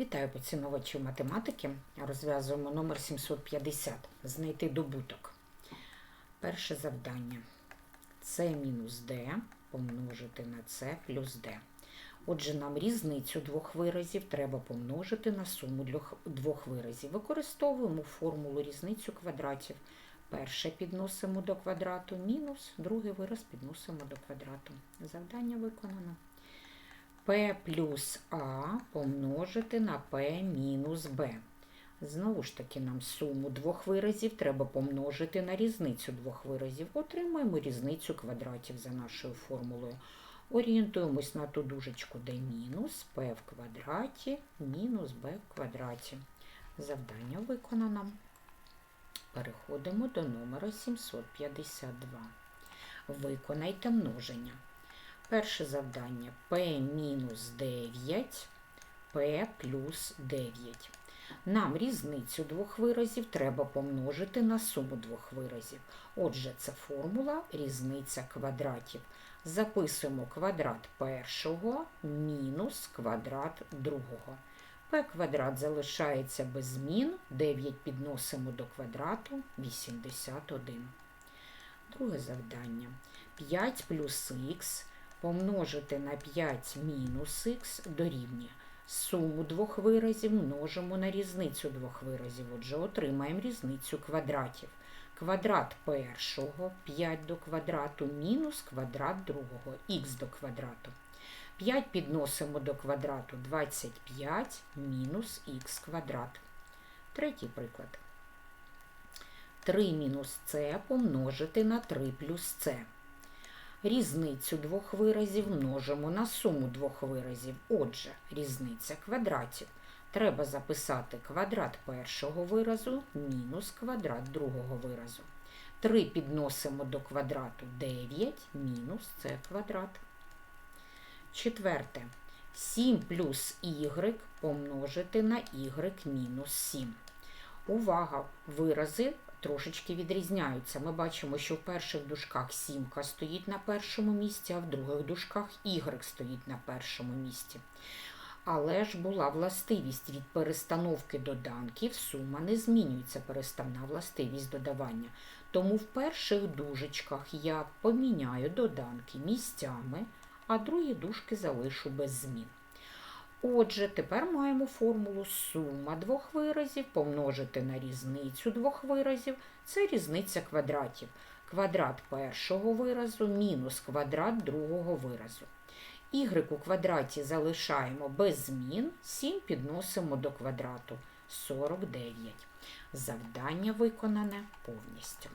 Вітаю поціновувачів математики. Розв'язуємо номер 750. Знайти добуток. Перше завдання. С мінус d помножити на С плюс d. Отже, нам різницю двох виразів треба помножити на суму двох виразів. Використовуємо формулу різницю квадратів. Перше підносимо до квадрату, мінус, другий вираз підносимо до квадрату. Завдання виконано. P плюс А помножити на P мінус Б. Знову ж таки, нам суму двох виразів треба помножити на різницю двох виразів. Отримаємо різницю квадратів за нашою формулою. Орієнтуємось на ту дужечку, де мінус P в квадраті мінус b в квадраті. Завдання виконано. Переходимо до номера 752. Виконайте множення. Перше завдання P мінус 9, P плюс 9. Нам різницю двох виразів треба помножити на суму двох виразів. Отже, це формула різниця квадратів. Записуємо квадрат першого мінус квадрат другого. P квадрат залишається без змін, 9 підносимо до квадрату 81. Друге завдання. 5 плюс х помножити на 5 мінус х дорівнює. Суму двох виразів множимо на різницю двох виразів. Отже, отримаємо різницю квадратів. Квадрат першого 5 до квадрату мінус квадрат другого х до квадрату. 5 підносимо до квадрату 25 мінус х квадрат. Третій приклад. 3 мінус c помножити на 3 плюс c. Різницю двох виразів множимо на суму двох виразів. Отже, різниця квадратів. Треба записати квадрат першого виразу мінус квадрат другого виразу. 3 підносимо до квадрату 9 мінус c квадрат. Четверте. 7 плюс y помножити на y мінус 7. Увага! Вирази трошечки відрізняються. Ми бачимо, що в перших дужках сімка стоїть на першому місці, а в других дужках y стоїть на першому місці. Але ж була властивість від перестановки доданків, сума не змінюється, переставна властивість додавання. Тому в перших дужечках я поміняю доданки місцями, а другі дужки залишу без змін. Отже, тепер маємо формулу сума двох виразів помножити на різницю двох виразів. Це різниця квадратів. Квадрат першого виразу мінус квадрат другого виразу. Y у квадраті залишаємо без змін, 7 підносимо до квадрату 49. Завдання виконане повністю.